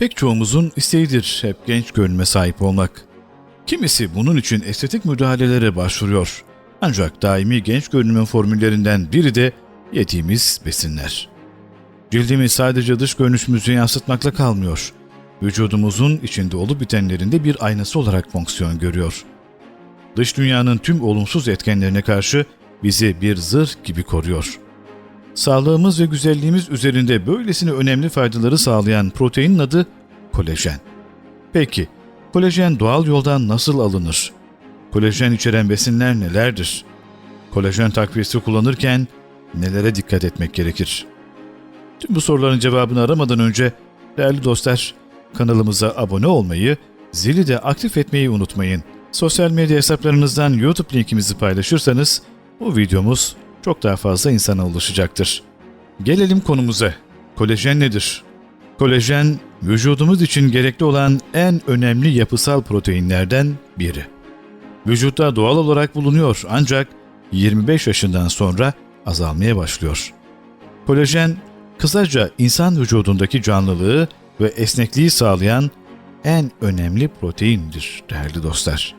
Pek çoğumuzun isteğidir hep genç görünme sahip olmak. Kimisi bunun için estetik müdahalelere başvuruyor. Ancak daimi genç görünümün formüllerinden biri de yediğimiz besinler. Cildimiz sadece dış görünüşümüzü yansıtmakla kalmıyor. Vücudumuzun içinde olup bitenlerinde bir aynası olarak fonksiyon görüyor. Dış dünyanın tüm olumsuz etkenlerine karşı bizi bir zırh gibi koruyor. Sağlığımız ve güzelliğimiz üzerinde böylesine önemli faydaları sağlayan proteinin adı kolajen. Peki, kolajen doğal yoldan nasıl alınır? Kolajen içeren besinler nelerdir? Kolajen takviyesi kullanırken nelere dikkat etmek gerekir? Tüm bu soruların cevabını aramadan önce değerli dostlar kanalımıza abone olmayı, zili de aktif etmeyi unutmayın. Sosyal medya hesaplarınızdan YouTube linkimizi paylaşırsanız bu videomuz çok daha fazla insana ulaşacaktır. Gelelim konumuza. Kolajen nedir? Kolajen, vücudumuz için gerekli olan en önemli yapısal proteinlerden biri. Vücutta doğal olarak bulunuyor ancak 25 yaşından sonra azalmaya başlıyor. Kolajen, kısaca insan vücudundaki canlılığı ve esnekliği sağlayan en önemli proteindir değerli dostlar.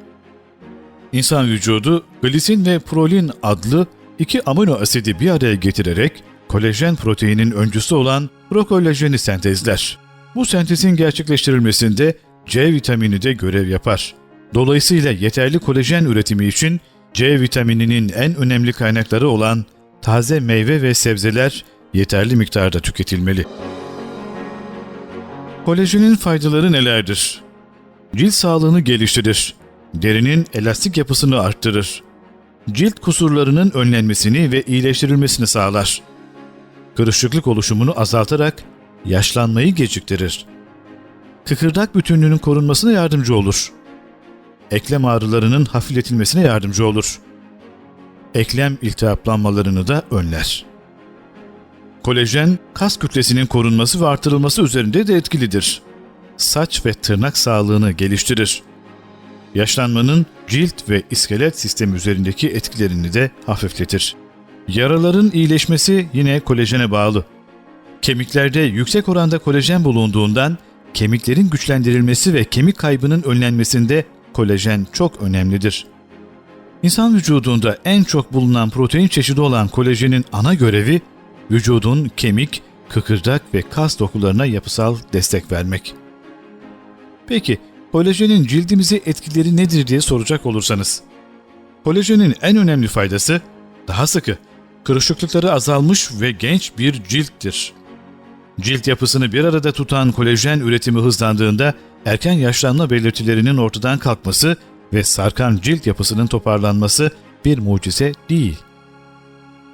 İnsan vücudu glisin ve prolin adlı iki amino asidi bir araya getirerek kolajen proteinin öncüsü olan prokolajeni sentezler. Bu sentezin gerçekleştirilmesinde C vitamini de görev yapar. Dolayısıyla yeterli kolajen üretimi için C vitamininin en önemli kaynakları olan taze meyve ve sebzeler yeterli miktarda tüketilmeli. Kolajenin faydaları nelerdir? Cilt sağlığını geliştirir. Derinin elastik yapısını arttırır. Cilt kusurlarının önlenmesini ve iyileştirilmesini sağlar. Kırışıklık oluşumunu azaltarak yaşlanmayı geciktirir. Kıkırdak bütünlüğünün korunmasına yardımcı olur. Eklem ağrılarının hafifletilmesine yardımcı olur. Eklem iltihaplanmalarını da önler. Kolajen, kas kütlesinin korunması ve artırılması üzerinde de etkilidir. Saç ve tırnak sağlığını geliştirir. Yaşlanmanın cilt ve iskelet sistemi üzerindeki etkilerini de hafifletir. Yaraların iyileşmesi yine kolajene bağlı. Kemiklerde yüksek oranda kolajen bulunduğundan kemiklerin güçlendirilmesi ve kemik kaybının önlenmesinde kolajen çok önemlidir. İnsan vücudunda en çok bulunan protein çeşidi olan kolajenin ana görevi vücudun kemik, kıkırdak ve kas dokularına yapısal destek vermek. Peki kolajenin cildimize etkileri nedir diye soracak olursanız. Kolajenin en önemli faydası daha sıkı, kırışıklıkları azalmış ve genç bir cilttir. Cilt yapısını bir arada tutan kolajen üretimi hızlandığında erken yaşlanma belirtilerinin ortadan kalkması ve sarkan cilt yapısının toparlanması bir mucize değil.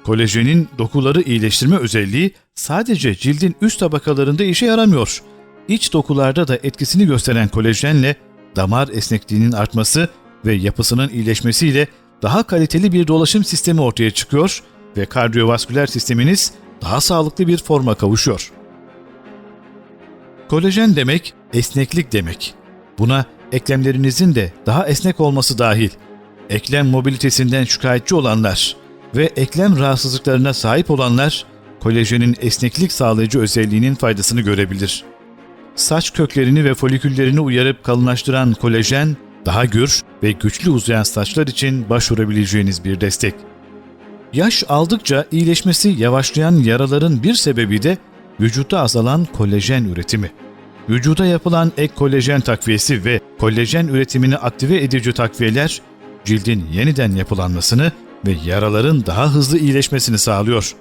Kolajenin dokuları iyileştirme özelliği sadece cildin üst tabakalarında işe yaramıyor. İç dokularda da etkisini gösteren kolajenle damar esnekliğinin artması ve yapısının iyileşmesiyle daha kaliteli bir dolaşım sistemi ortaya çıkıyor ve kardiyovasküler sisteminiz daha sağlıklı bir forma kavuşuyor. Kolajen demek esneklik demek. Buna eklemlerinizin de daha esnek olması dahil. Eklem mobilitesinden şikayetçi olanlar ve eklem rahatsızlıklarına sahip olanlar kolajenin esneklik sağlayıcı özelliğinin faydasını görebilir. Saç köklerini ve foliküllerini uyarıp kalınlaştıran kolajen, daha gür ve güçlü uzayan saçlar için başvurabileceğiniz bir destek. Yaş aldıkça iyileşmesi yavaşlayan yaraların bir sebebi de vücutta azalan kolajen üretimi. Vücuda yapılan ek kolajen takviyesi ve kolajen üretimini aktive edici takviyeler cildin yeniden yapılanmasını ve yaraların daha hızlı iyileşmesini sağlıyor.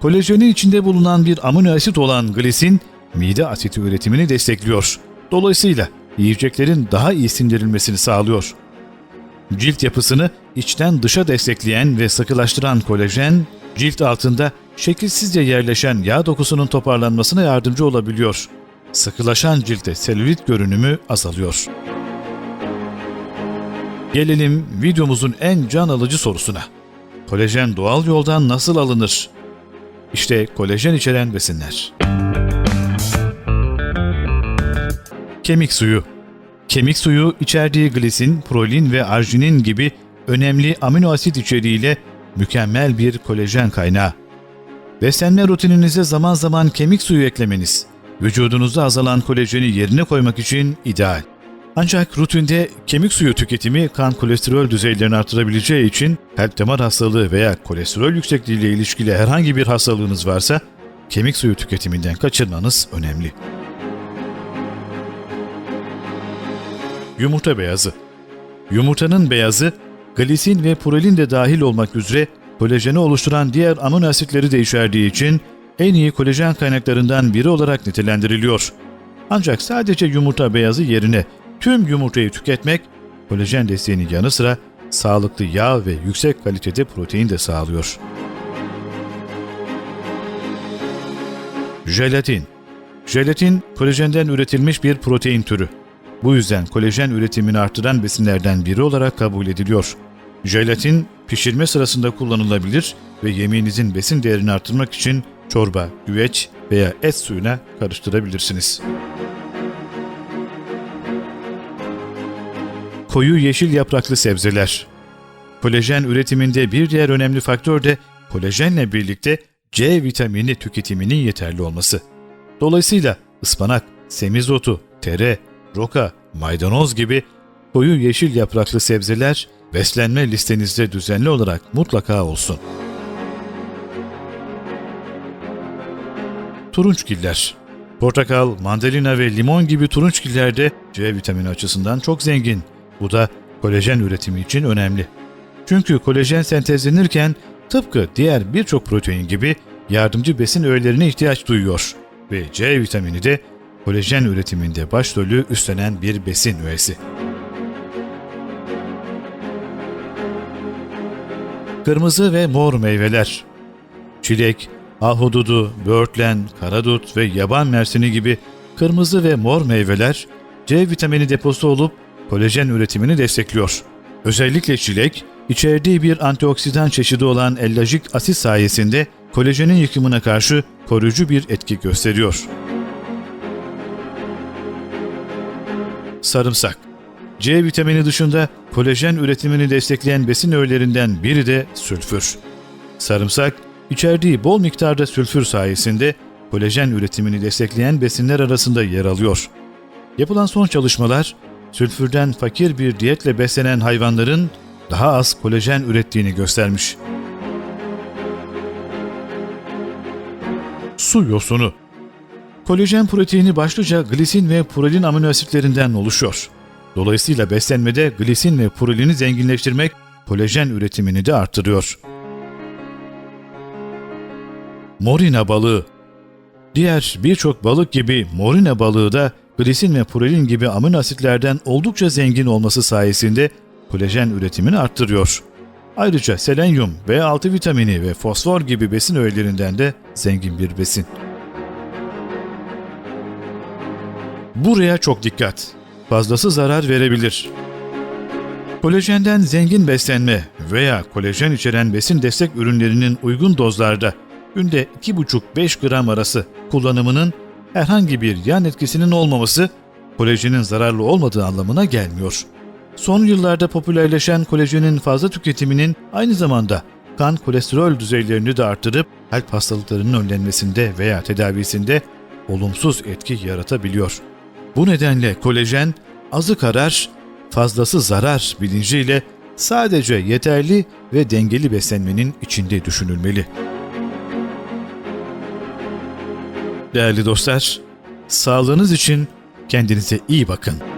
Kolajenin içinde bulunan bir amino asit olan glisin mide asiti üretimini destekliyor. Dolayısıyla yiyeceklerin daha iyi sindirilmesini sağlıyor. Cilt yapısını içten dışa destekleyen ve sıkılaştıran kolajen, cilt altında şekilsizce yerleşen yağ dokusunun toparlanmasına yardımcı olabiliyor. Sıkılaşan ciltte selülit görünümü azalıyor. Gelelim videomuzun en can alıcı sorusuna. Kolajen doğal yoldan nasıl alınır? İşte kolajen içeren besinler. Kemik suyu Kemik suyu içerdiği glisin, prolin ve arginin gibi önemli amino asit içeriğiyle mükemmel bir kolajen kaynağı. Beslenme rutininize zaman zaman kemik suyu eklemeniz vücudunuzda azalan kolajeni yerine koymak için ideal. Ancak rutinde kemik suyu tüketimi kan kolesterol düzeylerini artırabileceği için kalp damar hastalığı veya kolesterol yüksekliği ile ilişkili herhangi bir hastalığınız varsa kemik suyu tüketiminden kaçırmanız önemli. Yumurta beyazı Yumurtanın beyazı, glisin ve prolin de dahil olmak üzere kolajeni oluşturan diğer amino asitleri de içerdiği için en iyi kolajen kaynaklarından biri olarak nitelendiriliyor. Ancak sadece yumurta beyazı yerine tüm yumurtayı tüketmek kolajen desteğinin yanı sıra sağlıklı yağ ve yüksek kalitede protein de sağlıyor. Jelatin Jelatin, kolajenden üretilmiş bir protein türü. Bu yüzden kolajen üretimini artıran besinlerden biri olarak kabul ediliyor. Jelatin, pişirme sırasında kullanılabilir ve yemeğinizin besin değerini artırmak için çorba, güveç veya et suyuna karıştırabilirsiniz. Koyu yeşil yapraklı sebzeler Kolajen üretiminde bir diğer önemli faktör de kolajenle birlikte C vitamini tüketiminin yeterli olması. Dolayısıyla ıspanak, semizotu, tere, roka, maydanoz gibi koyu yeşil yapraklı sebzeler beslenme listenizde düzenli olarak mutlaka olsun. Turunçgiller Portakal, mandalina ve limon gibi turunçgiller de C vitamini açısından çok zengin. Bu da kolajen üretimi için önemli. Çünkü kolajen sentezlenirken tıpkı diğer birçok protein gibi yardımcı besin öğelerine ihtiyaç duyuyor ve C vitamini de kolajen üretiminde başrolü üstlenen bir besin öğesi. Kırmızı ve mor meyveler Çilek, ahududu, böğürtlen, karadut ve yaban mersini gibi kırmızı ve mor meyveler C vitamini deposu olup kolajen üretimini destekliyor. Özellikle çilek, içerdiği bir antioksidan çeşidi olan ellajik asit sayesinde kolajenin yıkımına karşı koruyucu bir etki gösteriyor. Sarımsak C vitamini dışında kolajen üretimini destekleyen besin öğelerinden biri de sülfür. Sarımsak, içerdiği bol miktarda sülfür sayesinde kolajen üretimini destekleyen besinler arasında yer alıyor. Yapılan son çalışmalar, sülfürden fakir bir diyetle beslenen hayvanların daha az kolajen ürettiğini göstermiş. Su yosunu Kolajen proteini başlıca glisin ve prolin amino asitlerinden oluşuyor. Dolayısıyla beslenmede glisin ve prolini zenginleştirmek kolajen üretimini de arttırıyor. Morina balığı Diğer birçok balık gibi morina balığı da glisin ve prolin gibi amino asitlerden oldukça zengin olması sayesinde kolajen üretimini arttırıyor. Ayrıca selenyum, B6 vitamini ve fosfor gibi besin öğelerinden de zengin bir besin. Buraya çok dikkat. Fazlası zarar verebilir. Kolajenden zengin beslenme veya kolajen içeren besin destek ürünlerinin uygun dozlarda günde 2,5-5 gram arası kullanımının herhangi bir yan etkisinin olmaması kolajenin zararlı olmadığı anlamına gelmiyor. Son yıllarda popülerleşen kolajenin fazla tüketiminin aynı zamanda kan kolesterol düzeylerini de arttırıp kalp hastalıklarının önlenmesinde veya tedavisinde olumsuz etki yaratabiliyor. Bu nedenle kolajen azı karar, fazlası zarar bilinciyle sadece yeterli ve dengeli beslenmenin içinde düşünülmeli. Değerli dostlar, sağlığınız için kendinize iyi bakın.